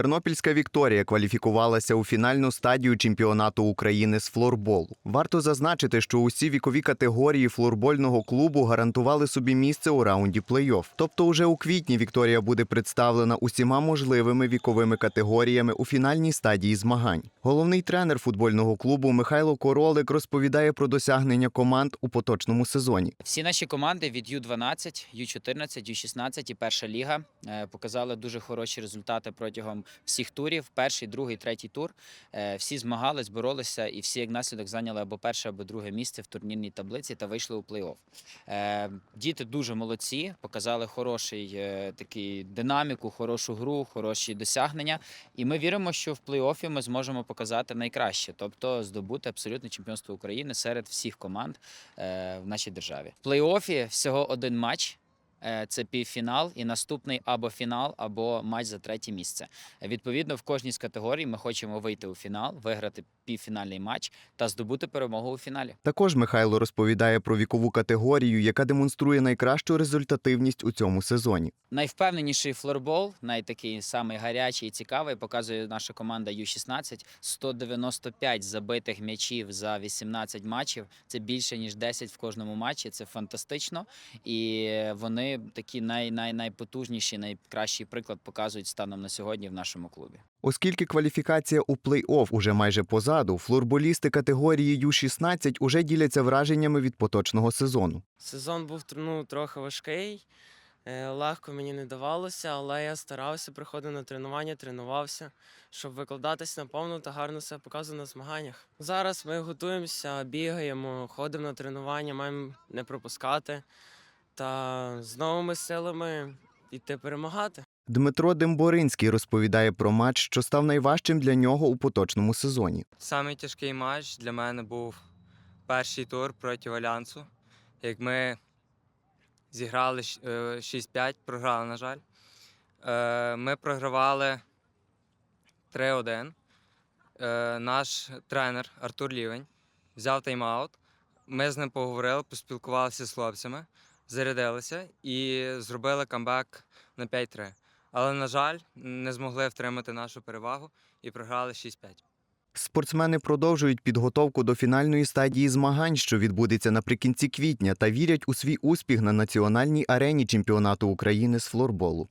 Тернопільська Вікторія кваліфікувалася у фінальну стадію чемпіонату України з флорболу. Варто зазначити, що усі вікові категорії флорбольного клубу гарантували собі місце у раунді плей-офф. Тобто, уже у квітні Вікторія буде представлена усіма можливими віковими категоріями у фінальній стадії змагань. Головний тренер футбольного клубу Михайло Королик розповідає про досягнення команд у поточному сезоні. Всі наші команди від Ю-12, Ю-14, Ю-16 і перша ліга е, показали дуже хороші результати протягом всіх турів. Перший, другий, третій тур. Е, Всі змагались, боролися, і всі як наслідок зайняли або перше, або друге місце в турнірній таблиці та вийшли у плей-офф. Е, Діти дуже молодці, показали хороший е, такий динаміку, хорошу гру, хороші досягнення. І ми віримо, що в плей-оффі ми зможемо показати найкраще, тобто здобути абсолютне чемпіонство України серед всіх команд в нашій державі. В плей-оффі всього один матч. Е, Це півфінал, і наступний або фінал, або матч за третє місце. Відповідно, в кожній з категорій ми хочемо вийти у фінал, виграти півфінальний матч та здобути перемогу у фіналі. Також Михайло розповідає про вікову категорію, яка демонструє найкращу результативність у цьому сезоні. Найвпевненіший флорбол, найтакий самий гарячий і цікавий, показує наша команда Ю-16. 195 забитих м'ячів за 18 матчів. Це більше ніж 10 в кожному матчі. Це фантастично. І вони такі най, най, найпотужніші, найкращий приклад показують станом на сьогодні в нашому клубі. Оскільки кваліфікація у плей-офф уже майже позаду, флорболісти категорії Ю-16 уже діляться враженнями від поточного сезону. Сезон був ну, трохи важкий, е, легко мені не давалося, але я старався, приходив на тренування, тренувався, щоб викладатись наповну та гарно себе показувати на змаганнях. Зараз ми готуємося, бігаємо, ходимо на тренування, маємо не пропускати та з новими силами йти перемагати. Дмитро Демборинський розповідає про матч, що став найважчим для нього у поточному сезоні. Самий тяжкий матч для мене був перший тур проти Альянсу. Як ми зіграли е, 6-5, програли, на жаль. Е, Ми програвали 3-1. Е, Наш тренер Артур Лівень взяв тайм-аут. Ми з ним поговорили, поспілкувалися з хлопцями, зарядилися і зробили камбек на 5-3. Але, на жаль, не змогли втримати нашу перевагу і програли 6-5. Спортсмени продовжують підготовку до фінальної стадії змагань, що відбудеться наприкінці квітня, та вірять у свій успіх на національній арені чемпіонату України з флорболу.